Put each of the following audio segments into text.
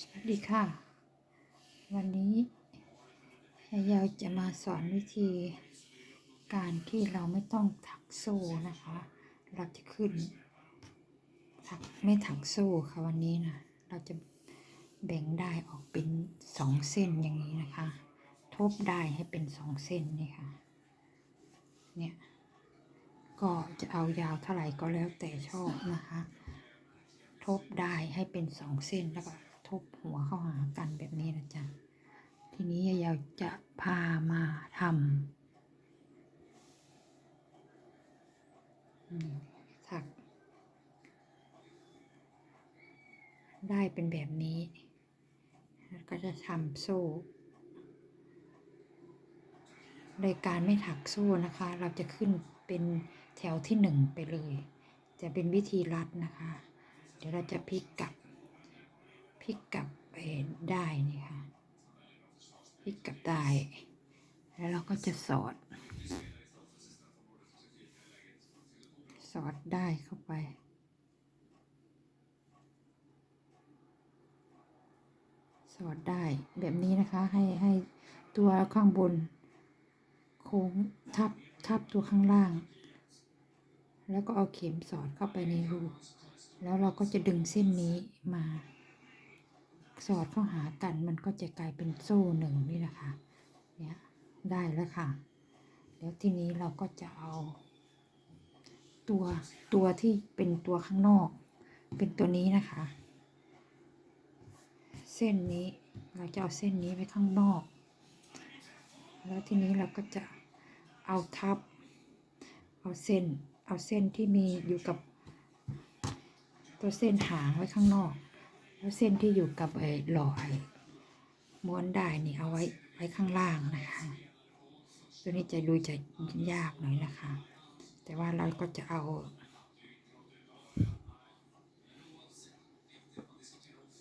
สวัสดีค่ะ วันนี้ยายาจะมาสอนวิธีการที่เราไม่ต้องถักโซ่นะคะ เราจะขึ้นถักไม่ถักโซ่ค่ะวันนี้นะเราจะแบ่งได้ออกเป็นสองเส้นอย่างนี้นะคะ ทบได้ให้เป็นสองเส้นนี่ค่ะเนี่ยก็จะเอายาวเท่าไหร่ก็แล้วแต่ชอบนะคะ ทบได้ให้เป็นสองเส้นแล้วก็ บหัวเข้าหากันแบบนี้นะจ๊ะ ทีนี้ยายจะพามาทำถัก ได้เป็นแบบนี้แล้วก็จะทำโซ่โดยการไม่ถักโซ่นะคะ เราจะขึ้นเป็นแถวที่หนึ่งไปเลย จะเป็นวิธีรัดนะคะ เดี๋ยวเราจะพลิกกลับ พลิกกลับไปได้นี่ค่ะพลิกกลับได้ แล้วเราก็จะสอด สอดได้เข้าไปสอดได้แบบนี้นะคะ ให้ให้ตัวข้างบน โค้งทับทับตัวข้างล่าง แล้วก็เอาเข็มสอดเข้าไปในรูแล้วเราก็จะดึงเส้นนี้มา สอดเข้าหากันมันก็จะกลายเป็นโซ่หนึ่งนี่นะคะเนี่ยได้แล้วค่ะ แล้วทีนี้เราก็จะเอา ตัวตัวที่เป็นตัวข้างนอก เป็นตัวนี้นะคะ เส้นนี้เราจะเอาเส้นนี้ไว้ข้างนอก แล้วทีนี้เราก็จะเอาทับ เอาเส้น เอาเส้นที่มีอยู่กับ ตัวเส้นหางไว้ข้างนอก แล้วเส้นที่อยู่กับไอ้หลอไอ้ม้วนได้นี่เอาไว้ไว้ข้างล่างนะคะ ตัวนี้จะดูจะยากหน่อยนะคะ แต่ว่าเราก็จะเอา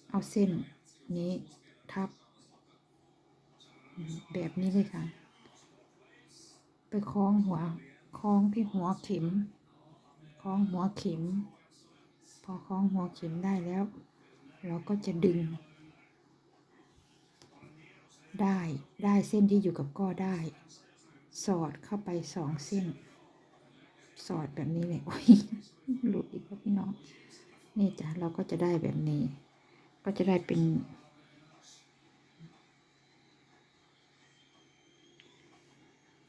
เอาเส้นนี้ทับ แบบนี้เลยค่ะ ไปคล้องหัวคล้องที่หัวเข็ม คล้องหัวเข็ม พอคล้องหัวเข็มได้แล้ว เราก็จะดึง ได้ได้เส้นที่อยู่กับก้อได้ สอดเข้าไปสองเส้น สอดแบบนี้เลยโอ้ยหลุดอีกแล้วพี่น้อง นี่จ้ะเราก็จะได้แบบนี้ ก็จะได้เป็น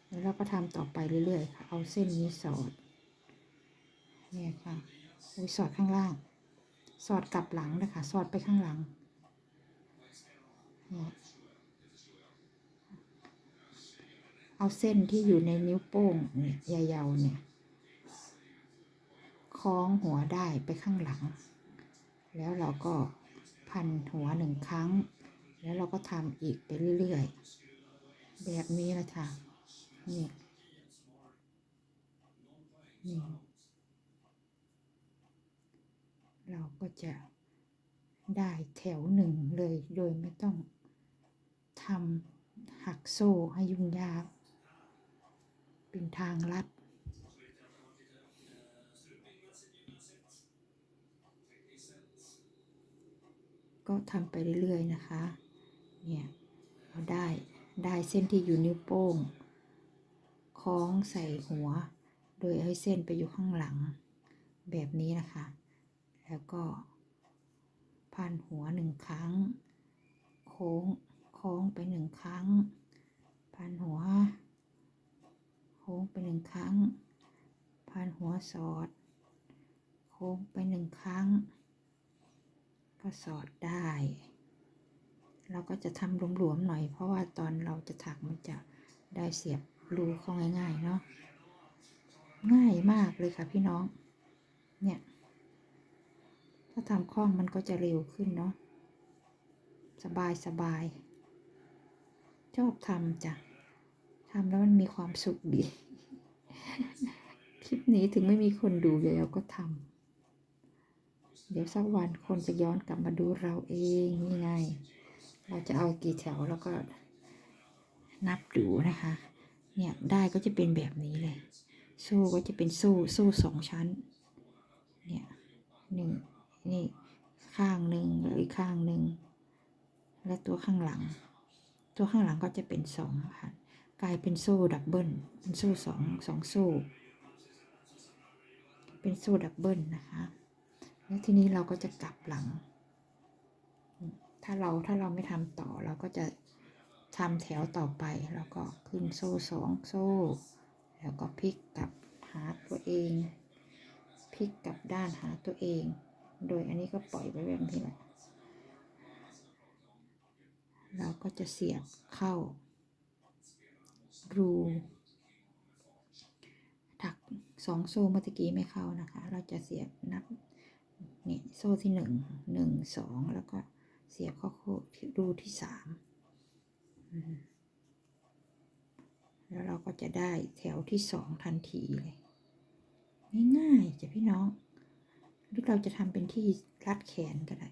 แล้วเราก็ทำต่อไปเรื่อยๆค่ะเอาเส้นนี้สอดเนี่ยค่ะสอดข้างล่าง สอดกลับหลังนะคะสอดไปข้างหลังเอาเส้นที่อยู่ในนิ้วโป้งเนี่ยยาวๆเนี่ยคล้องหัวได้ไปข้างหลัง แล้วเราก็พันหัวหนึ่งครั้ง แล้วเราก็ทำอีกไปเรื่อยๆ แบบนี้ละค่ะนี่นี่ เราก็จะได้แถวหนึ่งเลยโดยไม่ต้องทำหักโซ่ให้ยุ่งยาก เป็นทางลัดก็ทำไปเรื่อยๆนะคะ เนี่ยเราได้ได้เส้นที่อยู่นิ้วโป้งคล้องใส่หัว โดยให้เส้นไปอยู่ข้างหลังแบบนี้นะคะ แล้วก็พันหัวหนึ่งครั้ง โค้งโค้งไปหนึ่งครั้ง พันหัว โค้งไปหนึ่งครั้ง พันหัวสอด โค้งไปหนึ่งครั้ง ก็สอดได้ เราก็จะทำหลวมๆหน่อย เพราะว่าตอนเราจะถักมันจะได้เสียบรูเข้าง่ายๆเนาะง่ายมากเลยค่ะพี่น้อง เนี่ย ถ้าทำคล่องมันก็จะเร็วขึ้นเนาะ สบายสบาย ชอบทำจ้ะทำแล้วมันมีความสุขดี คลิปนี้ถึงไม่มีคนดูเดี๋ยวเราก็ทำ เดี๋ยวสักวันคนจะย้อนกลับมาดูเราเองนี่ไง เราจะเอากี่แถวแล้วก็นับดูนะคะ เนี่ยได้ก็จะเป็นแบบนี้เลย โซ่ก็จะเป็นโซ่ โซ่สองชั้น เนี่ยหนึ่ง นี่ข้างหนึ่งแล้วอีกข้างหนึ่งและตัวข้างหลัง ตัวข้างหลังก็จะเป็นสองค่ะกลายเป็นโซ่ดับเบิลเป็นโซ่สองสองโซ่ เป็นโซ่ดับเบิลนะคะ แล้วทีนี้เราก็จะกลับหลัง ถ้าเราถ้าเราไม่ทำต่อเราก็จะทำแถวต่อไปแล้วก็ขึ้นโซ่สองโซ่ แล้วก็พลิกกลับหาตัวเอง พลิกกลับด้านหาตัวเอง โดยอันนี้ก็ปล่อยไว้แบบนี้แหละเราก็จะเสียบเข้า รูถักสองโซ่เมื่อกี้ไม่เข้านะคะ เราจะเสียบนับนี่โซ่ที่หนึ่งหนึ่งสองแล้วก็เสียบเข้ารูที่สามอืมแล้วเราก็จะได้แถวที่สองทันทีเลยง่ายๆจ้ะพี่น้อง หรือเราจะทำเป็นที่รัดแขนก็ได้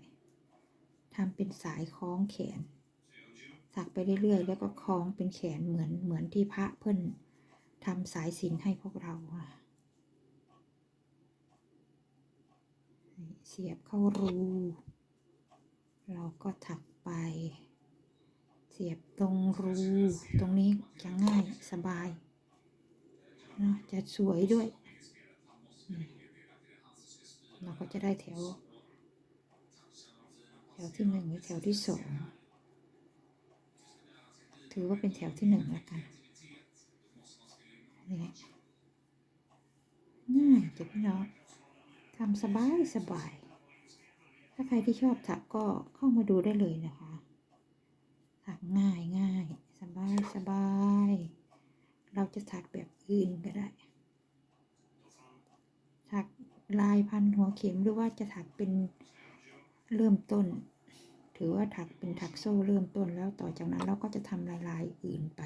ทำเป็นสายคล้องแขน สักไปเรื่อยๆ แล้วก็คล้องเป็นแขนเหมือนเหมือนที่พระเพิ่นทำสายสิญจนให้พวกเราเสียบเข้ารู เราก็ถักไป เสียบตรงรู ตรงนี้จะง่ายสบายเนอะจะสวยด้วยอืม เราก็จะได้แถว แถวที่หนึ่งหรือแถวที่สองถือว่าเป็นแถวที่หนึ่งแล้วกันนี่ง่ายจ้ะพี่น้องทำสบายสบาย ถ้าใครที่ชอบถักก็เข้ามาดูได้เลยนะคะถักง่ายง่ายสบายสบาย เราจะถักแบบอื่นก็ได้ ลายพันหัวเข็มหรือว่าจะถักเป็นเริ่มต้น ถือว่าถักเป็นถักโซ่เริ่มต้นแล้วต่อจากนั้นเราก็จะทำลายลายอื่นไป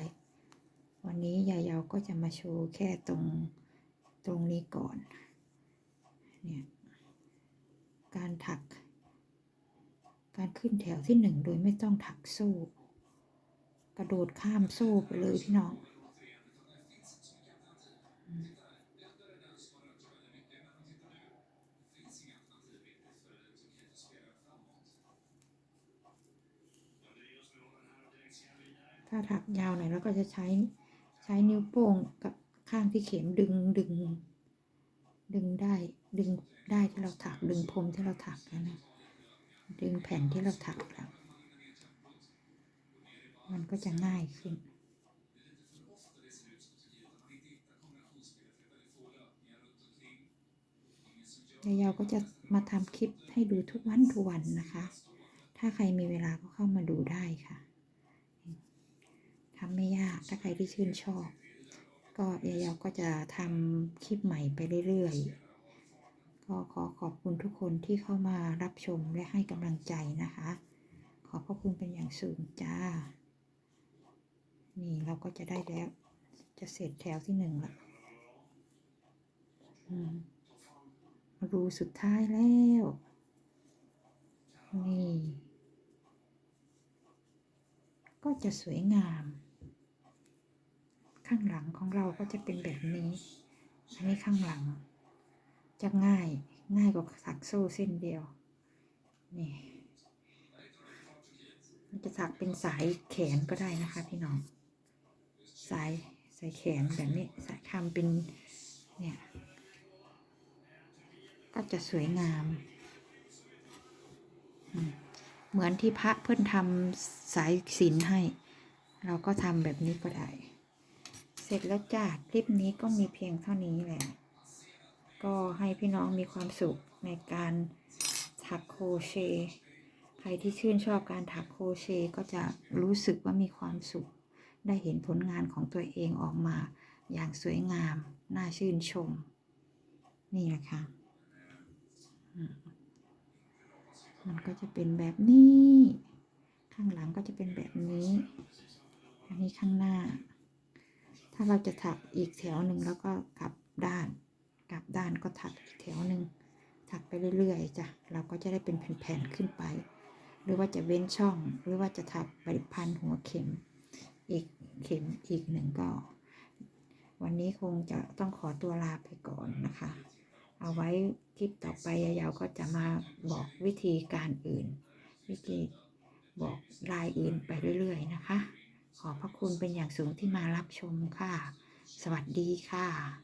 วันนี้ยายเยาก็จะมาโชว์แค่ตรงตรงนี้ก่อนเนี่ยการถัก การขึ้นแถวที่หนึ่งโดยไม่ต้องถักโซ่ กระโดดข้ามโซ่ไปเลยพี่น้อง ถ้าถักยาวหน่อยแล้วก็จะใช้ใช้นิ้วโป้งกับข้างที่เข็มดึงดึง ดึงได้ดึงได้ที่เราถักดึงพรมที่เราถักนะนะดึงแผ่นที่เราถักแล้วมันก็จะง่ายขึ้นยาวๆก็จะมาทำคลิปให้ดูทุกวันทุกวันนะคะ ถ้าใครมีเวลาก็เข้ามาดูได้ค่ะ ทำไม่ยาก ถ้าใครที่ชื่นชอบ ก็ยายๆก็จะทำคลิปใหม่ไปเรื่อยๆ ก็ขอขอบคุณทุกคนที่เข้ามารับชมและให้กำลังใจนะคะ ขอบพระคุณเป็นอย่างสูงจ้า นี่เราก็จะได้แล้ว จะเสร็จแถวที่หนึ่งละรูสุดท้ายแล้ว นี่ ก็จะสวยงาม ข้างหลังของเราก็จะเป็นแบบนี้ อันนี้ข้างหลัง จะง่ายง่ายกว่าถักโซ่เส้นเดียว นี่มันจะถักเป็นสายแขนก็ได้นะคะ พี่น้อง สายสายแขนแบบนี้สายทำเป็นเนี่ยก็จะสวยงาม เหมือนที่พระเพื่อนทำสายสิญจนให้ เราก็ทำแบบนี้ก็ได้ เสร็จแล้วจ้าคลิปนี้ก็มีเพียงเท่านี้แหละ ก็ให้พี่น้องมีความสุขในการถักโครเชต์ใครที่ชื่นชอบการถักโครเชต์ก็จะรู้สึกว่ามีความสุข ได้เห็นผลงานของตัวเองออกมา อย่างสวยงาม น่าชื่นชม นี่แหละค่ะมันก็จะเป็นแบบนี้ ข้างหลังก็จะเป็นแบบนี้ อันนี้ข้างหน้า ถ้าเราจะถักอีกแถวหนึ่งแล้วก็กลับด้าน กลับด้านก็ถักอีกแถวหนึ่งถักไปเรื่อยๆจ้ะเราก็จะได้เป็นแผ่นๆขึ้นไป หรือว่าจะเว้นช่องหรือว่าจะถักไปพันหัวเข็ม อีกเข็มอีกหนึ่งก็ วันนี้คงจะต้องขอตัวลาไปก่อนนะคะ เอาไว้คลิปต่อไปยาวๆก็จะมาบอกวิธีการอื่น วิธีบอกรายอื่นไปเรื่อยๆนะคะ ขอบพระคุณเป็นอย่างสูงที่มารับชมค่ะ สวัสดีค่ะ